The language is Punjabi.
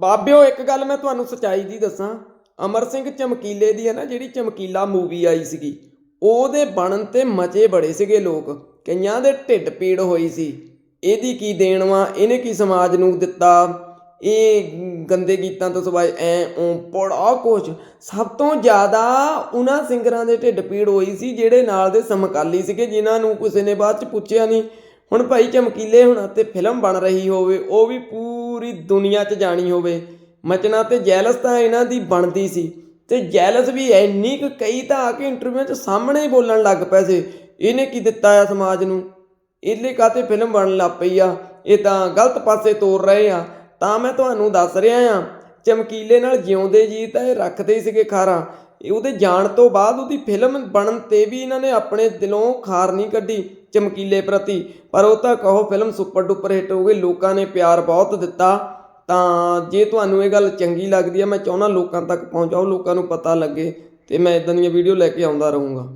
ਬਾਬਿਓ, ਇੱਕ ਗੱਲ ਮੈਂ ਤੁਹਾਨੂੰ ਸਚਾਈ ਦੀ ਦੱਸਾਂ। ਅਮਰ ਸਿੰਘ ਚਮਕੀਲੇ ਦੀ ਹੈ ਨਾ, ਜਿਹੜੀ ਚਮਕੀਲਾ ਮੂਵੀ ਆਈ ਸੀਗੀ, ਉਹਦੇ ਬਣਨ ਤੇ ਮਚੇ ਬੜੇ ਸੀਗੇ ਲੋਕ। ਕਈਆਂ ਦੇ ਢਿੱਡ ਪੀੜ ਹੋਈ ਸੀ। ਇਹਦੀ ਕੀ ਦੇਣਵਾ ਇਹਨੇ ਕੀ ਸਮਾਜ ਨੂੰ ਦਿੱਤਾ? ਇਹ ਗੰਦੇ ਗੀਤਾਂ ਤੋਂ ਸਿਵਾਏ ਐ ਓ ਬੜਾ ਕੁਛ। ਸਭ ਤੋਂ ਜ਼ਿਆਦਾ ਉਹਨਾਂ ਸਿੰਗਰਾਂ ਦੇ ਢਿੱਡ ਪੀੜ ਹੋਈ ਸੀ, ਜਿਹੜੇ ਨਾਲ ਦੇ ਸਮਕਾਲੀ ਸੀਗੇ, ਜਿਨ੍ਹਾਂ ਨੂੰ ਕਿਸੇ ਨੇ ਬਾਅਦ ਚ ਪੁੱਛਿਆ ਨਹੀਂ ਹੁਣ ਭਾਈ ਚਮਕੀਲੇ ਹੁਣ ਤੇ ਫਿਲਮ ਬਣ ਰਹੀ ਹੋਵੇ, ਉਹ ਵੀ ਪੂਰੀ ਦੁਨੀਆ 'ਚ ਜਾਣੀ ਹੋਵੇ। ਮਚਨਾ ਤੇ ਜੈਲਸ ਤਾਂ ਇਹਨਾਂ ਦੀ ਬਣਦੀ ਸੀ। ਤੇ ਜੈਲਸ ਵੀ ਇੰਨੀ ਕੁ ਕਈ ਤਾਂ ਆ ਕੇ ਇੰਟਰਵਿਊ 'ਚ ਸਾਹਮਣੇ ਹੀ ਬੋਲਣ ਲੱਗ ਪਏ ਸੀ। ਇਹਨੇ ਕੀ ਦਿੱਤਾ ਆ ਸਮਾਜ ਨੂੰ? ਇਹਲੇ ਕਾਤੇ ਫਿਲਮ ਬਣਨ ਲੱਗ ਪਈ ਆ? ਇਹ ਤਾਂ ਗਲਤ ਪਾਸੇ ਤੋਰ ਰਹੇ ਆ। ਤਾਂ ਮੈਂ ਤੁਹਾਨੂੰ ਦੱਸ ਰਿਹਾ ਆ, ਚਮਕੀਲੇ ਨਾਲ ਜਿਉਂਦੇ ਜੀ ਤਾਂ ਇਹ ਰੱਖਦੇ ਹੀ ਸੀਗੇ ਖਾਰਾ। ਉਹਦੇ ਜਾਣ ਤੋਂ ਬਾਅਦ ਉਹਦੀ ਫਿਲਮ ਬਣਨ ਤੇ ਵੀ ਇਹਨਾਂ ਨੇ ਆਪਣੇ ਦਿਲੋਂ ਖਾਰ ਨਹੀਂ ਕੱਢੀ। ਚਮਕੀਲੇ ਪ੍ਰਤੀ। ਪਰ ਉਹ ਤਾਂ ਕਹੋ ਫਿਲਮ ਸੁਪਰ ਡੁਪਰ ਹਿੱਟ ਹੋ ਗਈ, ਲੋਕਾਂ ਨੇ ਪਿਆਰ ਬਹੁਤ ਦਿੱਤਾ। ਤਾਂ ਜੇ ਤੁਹਾਨੂੰ ਇਹ ਗੱਲ ਚੰਗੀ ਲੱਗਦੀ ਹੈ ਮੈਂ ਚਾਹੁੰਦਾ ਲੋਕਾਂ ਤੱਕ ਪਹੁੰਚਾਓ, ਲੋਕਾਂ ਨੂੰ ਪਤਾ ਲੱਗੇ ਤੇ ਮੈਂ ਇਦਾਂ ਦੀਆਂ ਵੀਡੀਓ ਲੈ ਕੇ ਆਉਂਦਾ ਰਹੂੰਗਾ।